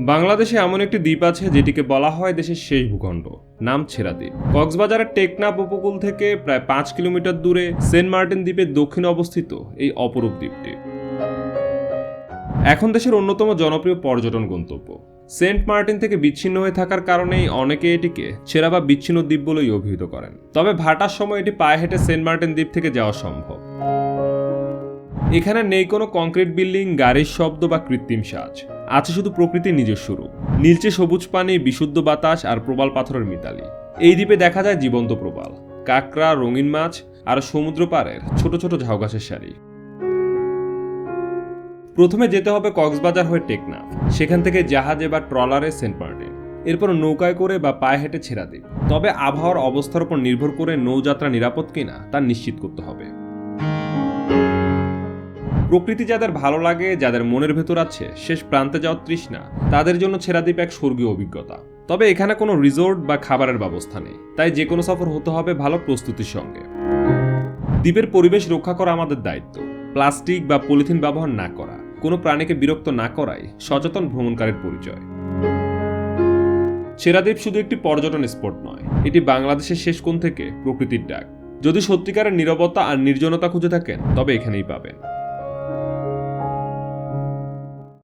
বাংলাদেশে এমন একটি দ্বীপ আছে যেটিকে বলা হয় দেশের শেষ ভূখণ্ড। নাম ছেড়া দ্বীপ। কক্সবাজারের টেকনাপ উপকূল থেকে প্রায় পাঁচ কিলোমিটার দূরে সেন্ট মার্টিন দ্বীপের দক্ষিণে অবস্থিত এই অপরূপ দ্বীপটি। এখন দেশের অন্যতম জনপ্রিয় পর্যটন গন্তব্য। সেন্ট মার্টিন থেকে বিচ্ছিন্ন হয়ে থাকার কারণেই অনেকে এটিকে ছেঁড়া বা বিচ্ছিন্ন দ্বীপ বলেই অভিহিত করেন। তবে ভাটার সময় এটি পায়ে হেঁটে সেন্ট মার্টিন দ্বীপ থেকে যাওয়া সম্ভব। এখানে নেই কোনো কংক্রিট বিল্ডিং, গাড়ির শব্দ বা কৃত্রিম সাজ। আছে শুধু প্রকৃতির নিজস্ব রূপ। নীলচে সবুজ পানি, বিশুদ্ধ বাতাস আর প্রবাল পাথরের মিতালি। এই দ্বীপে দেখা যায় জীবন্ত প্রবাল, কাঁকড়া, রঙিন মাছ আর সমুদ্র পাড়ের ছোট ছোট ঝাউগাছের সারি। প্রথমে যেতে হবে কক্সবাজার হয়ে টেকনাফ। সেখান থেকে জাহাজে বা ট্রলারে সেন্ট মার্টিন। এরপর নৌকায় করে বা পায়ে হেঁটে ছেড়া দ্বীপ। তবে আবহাওয়ার অবস্থার উপর নির্ভর করে নৌযাত্রা নিরাপদ কিনা তা নিশ্চিত করতে হবে। প্রকৃতি যাদের ভালো লাগে, যাদের মনের ভেতর আছে, শেষ প্রান্তে যাওয়ার তৃষ্ণা, তাদের জন্য ছেড়াদ্বীপ এক স্বর্গীয় অভিজ্ঞতা। তবে এখানে কোনো রিসোর্ট বা খাবারের ব্যবস্থা নেই, তাই যে কোনো সফর হতে হবে ভালো প্রস্তুতির সঙ্গে। দ্বীপের পরিবেশ রক্ষা করা আমাদের দায়িত্ব। প্লাস্টিক বা পলিথিন ব্যবহার না করা, কোনো প্রাণীকে বিরক্ত না করাই সচেতন ভ্রমণকারীর পরিচয়। ছেড়াদ্বীপ শুধু একটি পর্যটন স্পট নয়, এটি বাংলাদেশের শেষ কোণ থেকে প্রকৃতির ডাক। যদি সত্যিকারের নীরবতা আর নির্জনতা খুঁজে থাকেন, তবে এখানেই পাবেন।